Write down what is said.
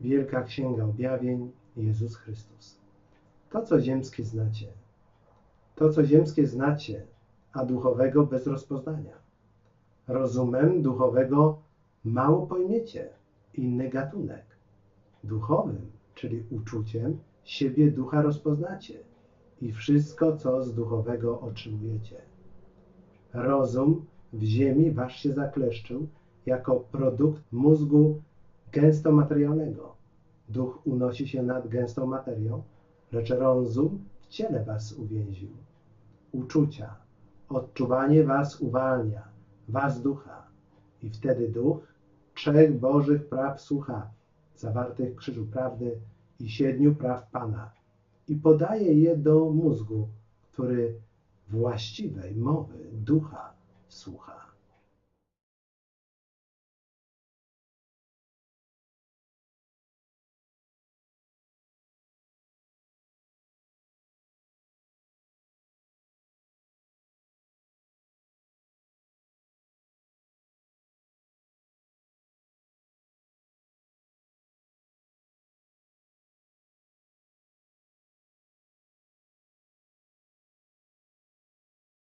Wielka Księga Objawień, Jezus Chrystus. To, co ziemskie znacie, to, co ziemskie znacie, a duchowego bez rozpoznania. Rozumem duchowego mało pojmiecie, inny gatunek. Duchowym, czyli uczuciem, siebie ducha rozpoznacie i wszystko, co z duchowego otrzymujecie. Rozum w ziemi wasz się zakleszczył jako produkt mózgu gęstomaterialnego. Duch unosi się nad gęstą materią, lecz rozum w ciele was uwięził. Uczucia, odczuwanie was uwalnia, was ducha. I wtedy duch trzech Bożych praw słucha, zawartych w krzyżu prawdy i siedmiu praw Pana i podaje je do mózgu, który właściwej mowy ducha słucha.